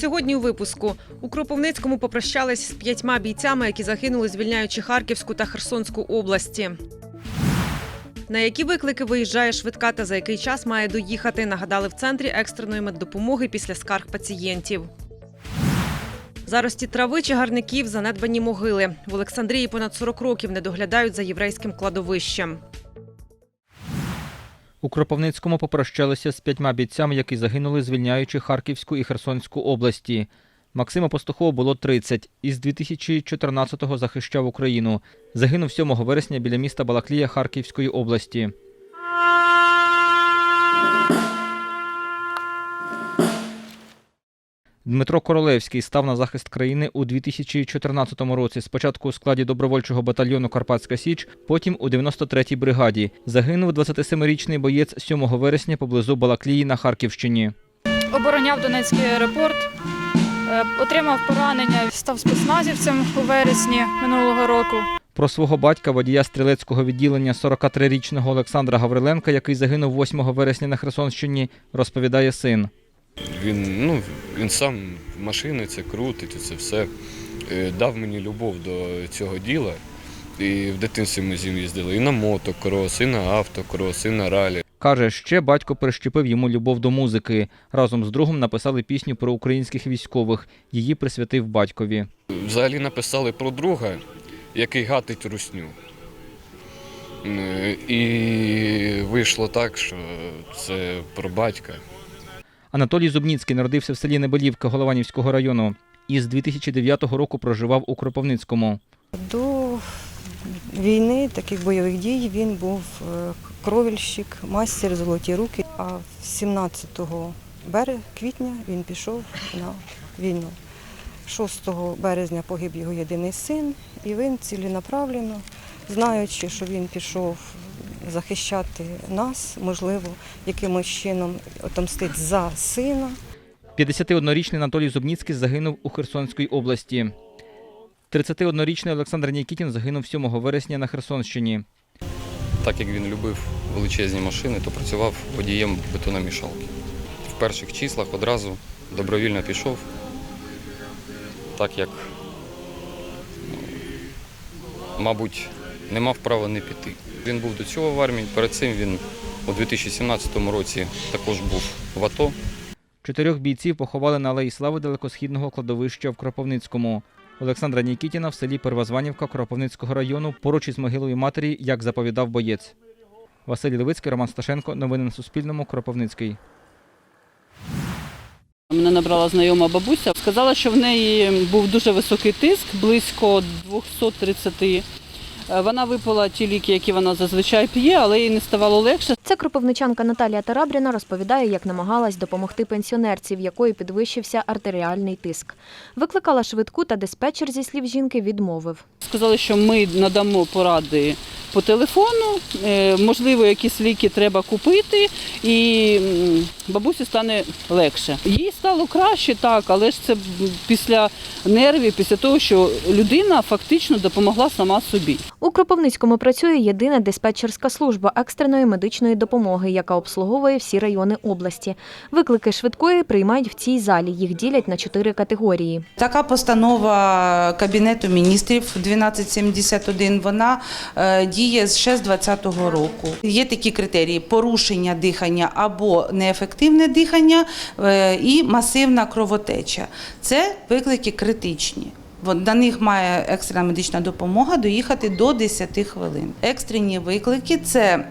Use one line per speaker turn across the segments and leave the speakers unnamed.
Сьогодні у випуску у Кропивницькому попрощались з п'ятьма бійцями, які загинули, звільняючи Харківську та Херсонську області. На які виклики виїжджає швидка та за який час має доїхати, нагадали в центрі екстреної меддопомоги після скарг пацієнтів. Зарості трави чи гарників, занедбані могили. В Олександрії понад 40 років не доглядають за єврейським кладовищем.
У Кропивницькому попрощалися з п'ятьма бійцями, які загинули, звільняючи Харківську і Херсонську області. Максима Пастухова було 30. Із 2014-го захищав Україну. Загинув 7 вересня біля міста Балаклія Харківської області. Дмитро Королевський став на захист країни у 2014 році. Спочатку у складі добровольчого батальйону Карпатська Січ, потім у 93-й бригаді. Загинув 27-річний боєць 7 вересня поблизу Балаклії на Харківщині.
обороняв Донецький аеропорт, е, отримав поранення, став спецназівцем у вересні минулого року.
Про свого батька, водія стрілецького відділення 43-річного Олександра Гавриленка, який загинув 8 вересня на Херсонщині, розповідає син.
Він, ну, він сам машини це крутить, це все. Е, Дав мені любов до цього діла. І в дитинстві ми з ним їздили і на мотокрос, і на автокрос, і на ралі.
Каже, ще батько прищепив йому любов до музики. Разом з другом написали пісню про українських військових. Її присвятив батькові.
Взагалі написали про друга, який гатить русню. Е, І вийшло так, що це про батька.
Анатолій Зубніцький народився в селі Небелівка Голованівського району. І з 2009 року проживав у Кропивницькому.
До війни таких бойових дій він був е, кровельщик, мастер золоті руки. А 17 бере- квітня він пішов на війну. 6 березня погиб його єдиний син, і він ціленаправленно, знаючи, що він пішов захищати нас, можливо, якимось чином отомстить за сина.
51-річний Анатолій Зубніцький загинув у Херсонській області. 31-річний Олександр Нікітін загинув 7 вересня на Херсонщині.
Так як він любив величезні машини, то працював водієм бетономішалки. В перших числах одразу добровільно пішов, так як, ну, мабуть, не мав права не піти. Він був до цього в армії, перед цим він у 2017 році також був в АТО.
Чотирьох бійців поховали на Алеї Слави далекосхідного кладовища в Кропивницькому. Олександра Нікітіна в селі Первозванівка Кропивницького району поруч із могилою матері, як заповідав боєць. Василь Левицький, Роман Сташенко. Новини на Суспільному. Кропивницький.
Мене набрала знайома бабуся. Сказала, що в неї був дуже високий тиск, близько 230. Е, Вона випила ті ліки, які вона зазвичай п'є, але їй не ставало легше.
Це кропивничанка Наталія Тарабріна розповідає, як намагалась допомогти пенсіонерці, в якої підвищився артеріальний тиск. Викликала швидку та диспетчер, зі слів жінки, відмовив.
Сказали, що ми надамо поради по телефону, е, можливо, якісь ліки треба купити, і бабусі стане легше. Їй стало краще, так, але ж це після нервів, після того, що людина фактично допомогла сама собі.
У Кропивницькому працює єдина диспетчерська служба екстреної медичної допомоги, яка обслуговує всі райони області. Виклики швидкої приймають в цій залі. Їх ділять на чотири категорії.
Така постанова Кабінету міністрів 1271, вона е, діє ще з 2020 року. Є такі критерії: порушення дихання або неефективне дихання е, і масивна кровотеча. Це виклики критичні. До них має екстрена медична допомога доїхати до 10 хвилин. Екстрені виклики це е,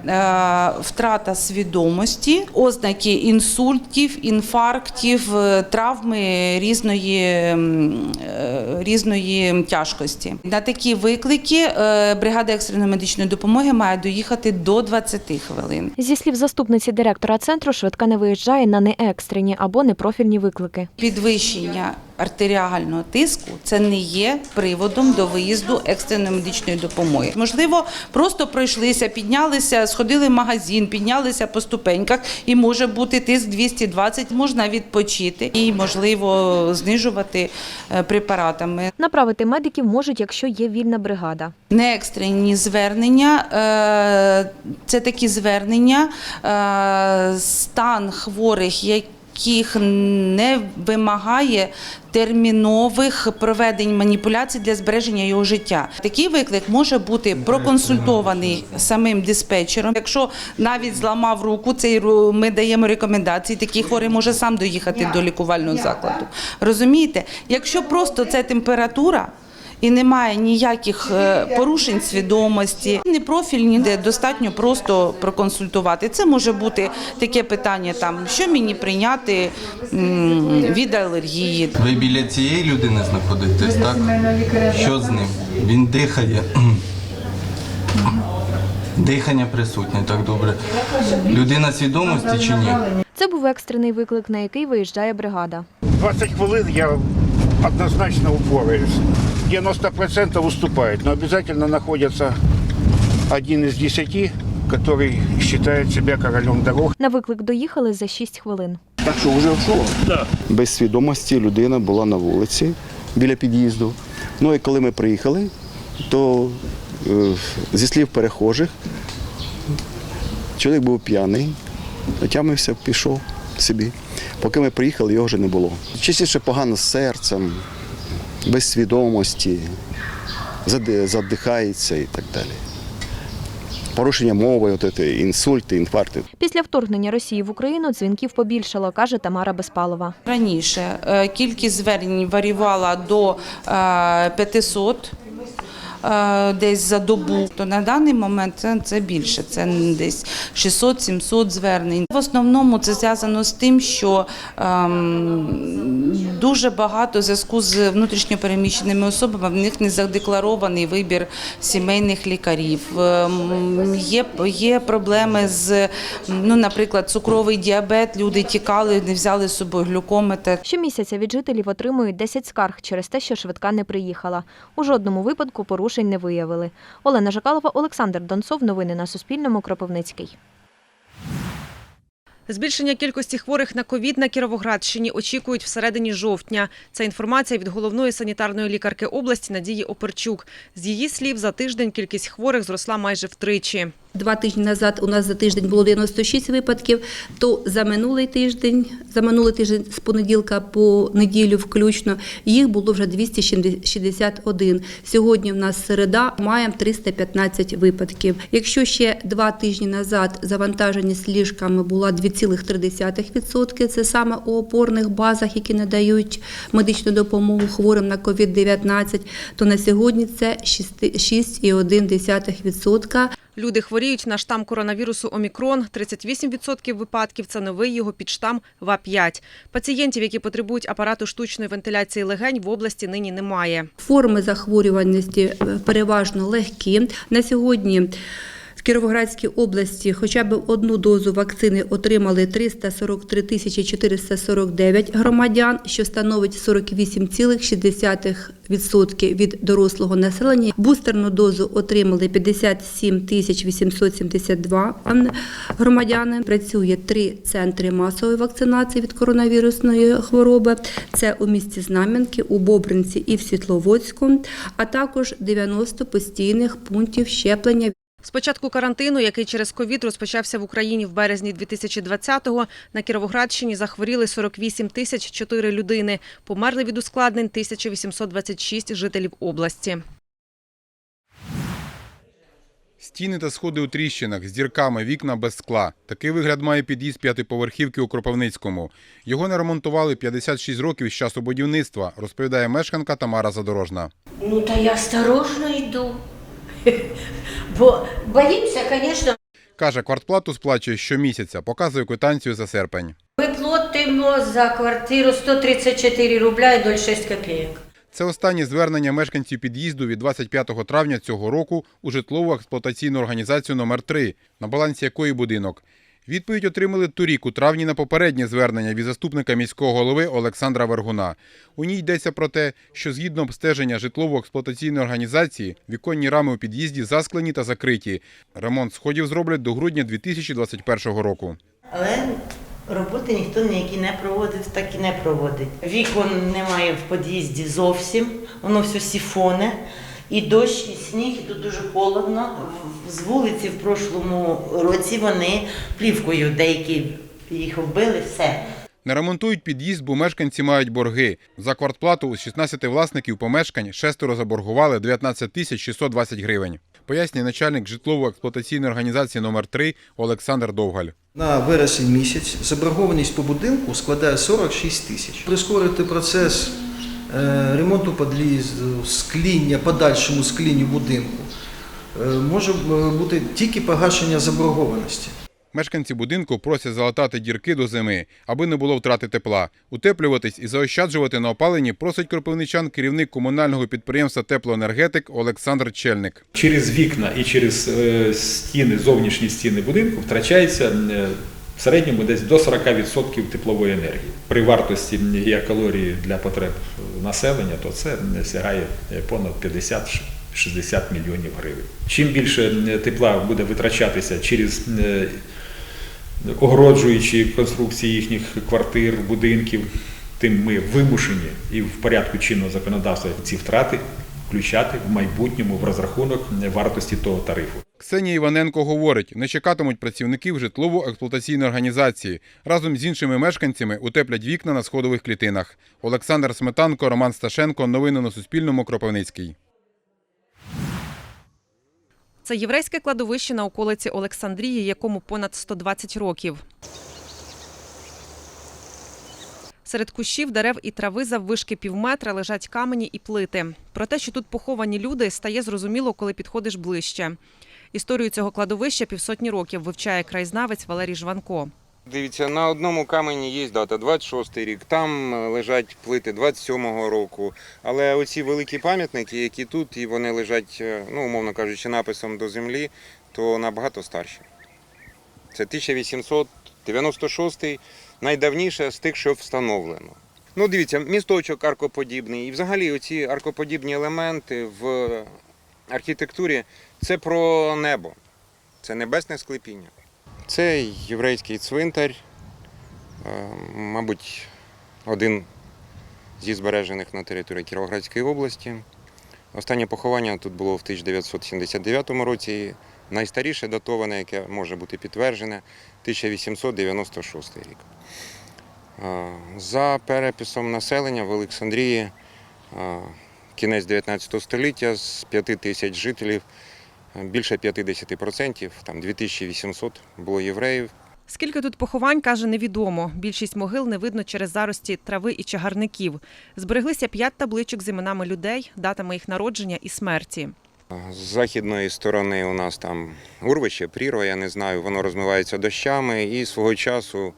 втрата свідомості, ознаки інсультів, інфарктів, е, травми різної, е, різної тяжкості. На такі виклики бригада екстреної медичної допомоги має доїхати до 20 хвилин.
Зі слів заступниці директора центру, швидка не виїжджає на неекстрені або непрофільні виклики.
Підвищення артеріального тиску це не є приводом до виїзду екстреної медичної допомоги. Можливо, просто пройшлися, піднялися, сходили в магазин, піднялися по ступеньках, і може бути тиск 220, можна відпочити і можливо знижувати е, препаратами.
Направити медиків можуть, якщо є вільна бригада.
Неекстрені звернення е, це такі звернення, е, стан хворих, які яких не вимагає термінових проведень маніпуляцій для збереження його життя. Такий виклик може бути проконсультований самим диспетчером. Якщо навіть зламав руку, цей ру- ми даємо рекомендації. Такий хворий може сам доїхати до лікувального закладу. Розумієте? Якщо просто це температура. І немає ніяких е, порушень свідомості, непрофільні, де достатньо просто проконсультувати. Це може бути таке питання, там що мені прийняти від алергії,
Ви біля цієї людини знаходитесь, так? Що з ним? Він дихає. Дихання присутнє, так добре. Людина свідомості чи ні?
Це був екстрений виклик, на який виїжджає бригада.
20 хвилин я однозначно упораюсь. 90% уступает, но обязательно находится один из десяти, который считает себя королем дорог.
На виклик доїхали за 6 хвилин.
Так що вже вшов?
без свідомості людина була на вулиці біля під'їзду. Ну і коли ми приїхали, то е, зі слів перехожих, чоловік був п'яний, отямився, пішов собі. Поки ми приїхали, його вже не було. Частіше погано з серцем, без свідомості, задихається і так далі. Порушення мови, от це, інсульти, інфаркти.
Після вторгнення Росії в Україну дзвінків побільшало, каже Тамара Безпалова.
Раніше е, кількість звернень варівала до е, 500 е, десь за добу, то на даний момент це, це більше, це десь 600-700 звернень. В основному це зв'язано з тим, що ем, дуже багато в зв'язку з внутрішньопереміщеними особами в них не задекларований вибір сімейних лікарів. Ем, Є, є проблеми з, ну, наприклад, цукровий діабет, люди тікали, не взяли з собою глюкометр.
Щомісяця від жителів отримують 10 скарг через те, що швидка не приїхала. У жодному випадку порушень не виявили. Олена Жакалова, Олександр Донцов. Новини на Суспільному. Кропивницький.
Збільшення кількості хворих на ковід на Кіровоградщині очікують всередині жовтня. Це інформація від головної санітарної лікарки області Надії Оперчук. З її слів, за тиждень кількість хворих зросла майже втричі.
Два тижні назад у нас за тиждень було 96 випадків, то за минулий тиждень, за минулий тиждень з понеділка по неділю включно, їх було вже 261. Сьогодні в нас середа, маємо 315 випадків. Якщо ще два тижні назад завантаженість ліжками була 2,3%, це саме у опорних базах, які надають медичну допомогу хворим на COVID-19, то на сьогодні це 6,1%.
Люди хворіють на штам коронавірусу Омікрон. 38% випадків – це новий його підштам ВА-5. Пацієнтів, які потребують апарату штучної вентиляції легень, в області нині немає.
Форми захворюваності е, переважно легкі. На сьогодні Кіровоградській області хоча б одну дозу вакцини отримали 343 тисячі 449 громадян, що становить 48,6% від дорослого населення. Бустерну дозу отримали 57 тисяч 872 громадяни. Працює три центри масової вакцинації від коронавірусної хвороби. Це у місті Знам'янки, у Бобринці і в Світловодську, а також 90 постійних пунктів щеплення.
З початку карантину, який через ковід розпочався в Україні в березні 2020-го, на Кіровоградщині захворіли 48 тисяч 4 людини. Померли від ускладнень 1826 жителів області.
Стіни та сходи у тріщинах з дірками, вікна без скла. Такий вигляд має під'їзд п'ятиповерхівки у Кропивницькому. Його не ремонтували 56 років з часу будівництва, розповідає мешканка Тамара Задорожна.
Ну, та я осторожно йду. Бо боїмося, звісно.
Каже, квартплату сплачує щомісяця, показує квитанцію за серпень.
Ми платимо за квартиру 134 рубля і 0,6 копійок.
Це останнє звернення мешканців під'їзду від 25 травня цього року у житлову експлуатаційну організацію номер 3 на балансі якої будинок. Відповідь отримали торік у травні на попереднє звернення від заступника міського голови Олександра Вергуна. У ній йдеться про те, що згідно обстеження житлово-експлуатаційної організації віконні рами у під'їзді засклені та закриті. Ремонт сходів зроблять до грудня 2021 року.
Але роботи ніхто ніякі не проводив, так і не проводить. Вікон немає в під'їзді зовсім, воно все сіфоне. І дощ, і сніг, і тут дуже холодно. З вулиці в прошлому році вони плівкою деякі їх вбили, все.
Не ремонтують під'їзд, бо мешканці мають борги. За квартплату у 16 власників помешкань шестеро заборгували 19 тисяч 620 гривень. Пояснює начальник житлово-експлуатаційної організації номер 3 Олександр Довгаль.
На вересень місяць заборгованість по будинку складає 46 тисяч. Прискорити процес ремонту під'їзду, скління, подальшому склінню будинку е, може е, бути тільки погашення заборгованості.
Мешканці будинку просять залатати дірки до зими, аби не було втрати тепла. Утеплюватись і заощаджувати на опаленні просить кропивничан керівник комунального підприємства Теплоенергетик Олександр Чельник.
Через вікна і через е, стіни, зовнішні стіни будинку втрачається е, в середньому десь до 40% теплової енергії. При вартості гігакалорії для потреб населення, то це сягає е, понад 50-60 мільйонів гривень. Чим більше тепла буде витрачатися через е, огороджуючі конструкції їхніх квартир, будинків, тим ми вимушені і в порядку чинного законодавства ці втрати включати в майбутньому в розрахунок вартості того тарифу.
Ксенія Іваненко говорить, не чекатимуть працівників житлово-експлуатаційної організації. Разом з іншими мешканцями утеплять вікна на сходових клітинах. Олександр Сметанко, Роман Сташенко. Новини на Суспільному. Кропивницький.
Це єврейське кладовище на околиці Олександрії, якому понад 120 років. Серед кущів, дерев і трави заввишки півметра лежать камені і плити. Про те, що тут поховані люди, стає зрозуміло, коли підходиш ближче. Історію цього кладовища півсотні років вивчає краєзнавець Валерій Жванко.
Дивіться, на одному камені є дата 26 рік, там е, лежать плити 27-го року. Але оці великі пам'ятники, які тут, і вони лежать, е, ну, умовно кажучи, написом до землі, то набагато старші. Це 1896 найдавніше з тих, що встановлено. Ну, дивіться, місточок аркоподібний. І взагалі оці аркоподібні елементи в архітектурі це про небо, це небесне склепіння. Це єврейський цвинтар, е, мабуть, один зі збережених на території Кіровоградської області. Останнє поховання тут було в 1979 році. Найстаріше датоване, яке може бути підтверджене, 1896 рік. Е, За переписом населення в Олександрії е, кінець 19 століття з 5 тисяч жителів більше 50%, там 2800 було євреїв.
Скільки тут поховань, каже, невідомо. Більшість могил не видно через зарості трави і чагарників. Збереглися п'ять табличок з іменами людей, датами їх народження і смерті.
З західної сторони у нас там урвище, прірва, я не знаю, воно розмивається дощами і свого часу,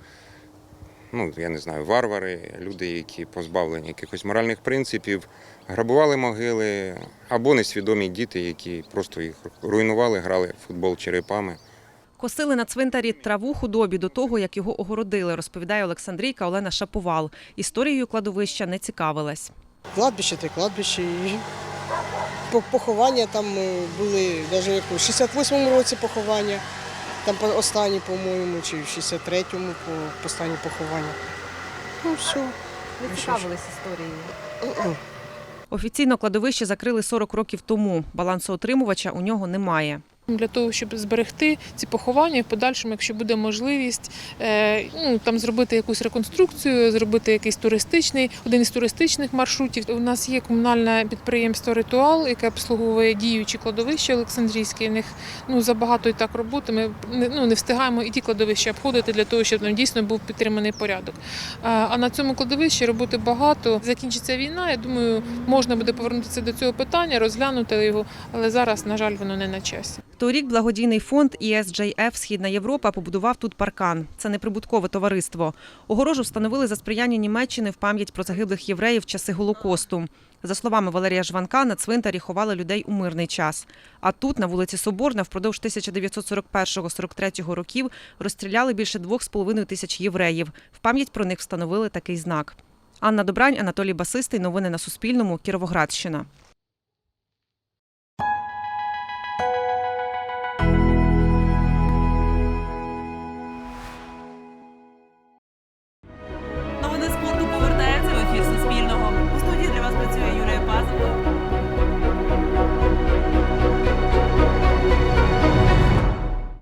ну я не знаю, варвари, люди, які позбавлені якихось моральних принципів, грабували могили або несвідомі діти, які просто їх руйнували, грали в футбол черепами.
Косили на цвинтарі траву худобі до того, як його огородили, розповідає Олександрійка Олена Шаповал. Історією кладовища не цікавилась.
Кладбище та кладбище. І поховання там е, були навіть як у 68-му році поховання, там останні, по-моєму, чи в 63-му по останні поховання. Ну все.
Ви
цікавились
історією. Офіційно кладовище закрили 40 років тому. Балансоотримувача у нього немає.
Для того, щоб зберегти ці поховання, і в подальшому, якщо буде можливість, е, ну, там зробити якусь реконструкцію, зробити якийсь туристичний, один із туристичних маршрутів. У нас є комунальне підприємство Ритуал, яке обслуговує діючі кладовища Олександрійські. У них ну, забагато і так роботи. Ми ну, не встигаємо і ті кладовища обходити для того, щоб там дійсно був підтриманий порядок. А, а на цьому кладовищі роботи багато. Закінчиться війна. Я думаю, можна буде повернутися до цього питання, розглянути його, але зараз, на жаль, воно не на часі.
Торік благодійний фонд ESJF Східна Європа побудував тут паркан. Це неприбуткове товариство. Огорожу встановили за сприяння Німеччини в пам'ять про загиблих євреїв в часи Голокосту. За словами Валерія Жванка, на цвинтарі ховали людей у мирний час. А тут, на вулиці Соборна, впродовж 1941-43 років розстріляли більше 2,5 тисяч євреїв. В пам'ять про них встановили такий знак. Анна Добрань, Анатолій Басистий. Новини на Суспільному. Кіровоградщина.